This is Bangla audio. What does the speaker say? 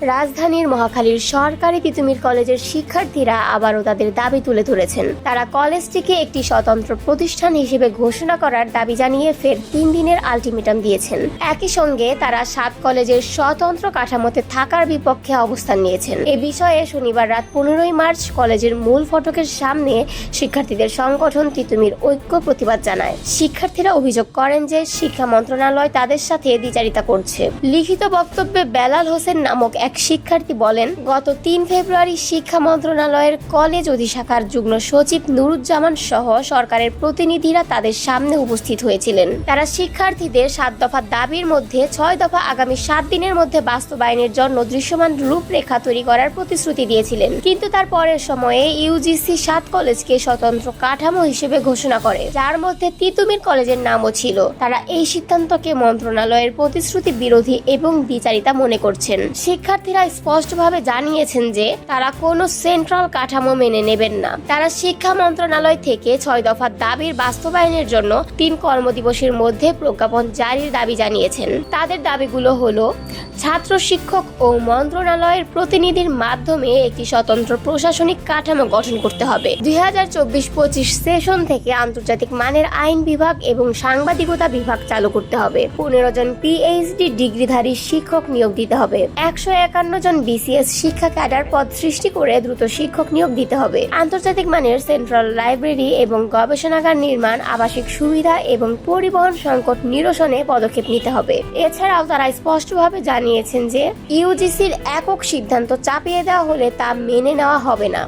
রাজধানীর মহাখালীর সরকারি তিতুমির কলেজের শিক্ষার্থীরা আবারও তাদের দাবি তুলে ধরেছেন। তারা কলেজটিকে একটি স্বতন্ত্র প্রতিষ্ঠান হিসেবে ঘোষণা করার দাবি জানিয়ে ফের তিন দিনের আলটিমেটাম দিয়েছেন। একই সঙ্গে তারা সাত কলেজের স্বতন্ত্র কাঠামোতে থাকার বিপক্ষে অবস্থান নিয়েছেন। এ বিষয়ে শনিবার রাত পনেরোই মার্চ কলেজের মূল ফটকের সামনে শিক্ষার্থীদের সংগঠন তিতুমির ঐক্য প্রতিবাদ জানায়। শিক্ষার্থীরা অভিযোগ করেন যে শিক্ষা মন্ত্রণালয় তাদের সাথে দ্বিচারিতা করছে। লিখিত বক্তব্যে বেলাল হোসেন নামক এক শিক্ষার্থী বলেন, গত তিন ফেব্রুয়ারি শিক্ষা মন্ত্রণালয়ের কলেজ অধিশাখার যুগ্ম সচিব নুরুজ্জামান সহ সরকারের প্রতিনিধিরা তাদের সামনে উপস্থিত হয়েছিলেন। তারা শিক্ষার্থীদের সাত দফা দাবির মধ্যে ছয় দফা আগামী সাত দিনের মধ্যে বাস্তবায়নের জন্য দৃশ্যমান রূপরেখা তৈরি করার প্রতিশ্রুতি দিয়েছিলেন। কিন্তু তার পরের সময়ে ইউজিসি সাত কলেজকে স্বতন্ত্র কাঠামো হিসেবে ঘোষণা করে, যার মধ্যে তিতুমির কলেজের নামও ছিল। তারা এই সিদ্ধান্তকে মন্ত্রণালয়ের প্রতিশ্রুতি বিরোধী এবং বিচারিতা মনে করছেন। শিক্ষার্থীরা স্পষ্টভাবে জানিয়েছেন যে তারা কোনো সেন্ট্রাল কাঠামো মেনে নেবেন না। তারা শিক্ষা মন্ত্রণালয় থেকে ছয় দফার দাবির বাস্তবায়নের জন্য তিন কর্মদিবসের মধ্যে প্রজ্ঞাপন জারির দাবি জানিয়েছেন। তাদের দাবিগুলো হলো ছাত্র শিক্ষক ও মন্ত্রণালয়ের প্রতিনিধির মাধ্যমে একটি স্বতন্ত্র প্রশাসনিক কাঠামো গঠন করতে হবে। দুই হাজার চব্বিশ পঁচিশ সেশন থেকে আন্তর্জাতিক মানের আইন বিভাগ এবং সাংবাদিকতা বিভাগ চালু করতে হবে। পনেরো জন পিএইচডি ডিগ্রিধারী শিক্ষক নিয়োগ দিতে হবে। একশো একান্ন জন বিসিএস শিক্ষা ক্যাডার পদ সৃষ্টি করে দ্রুত শিক্ষক নিয়োগ দিতে হবে। আন্তর্জাতিক মানের সেন্ট্রাল লাইব্রেরি এবং গবেষণাগার নির্মাণ, আবাসিক সুবিধা এবং পরিবহন সংকট নিরসনে পদক্ষেপ নিতে হবে। এছাড়াও তারা স্পষ্টভাবে জানিয়েছেন যে ইউজিসির একক সিদ্ধান্ত চাপিয়ে দেওয়া হলে তা মেনে নেওয়া হবে না।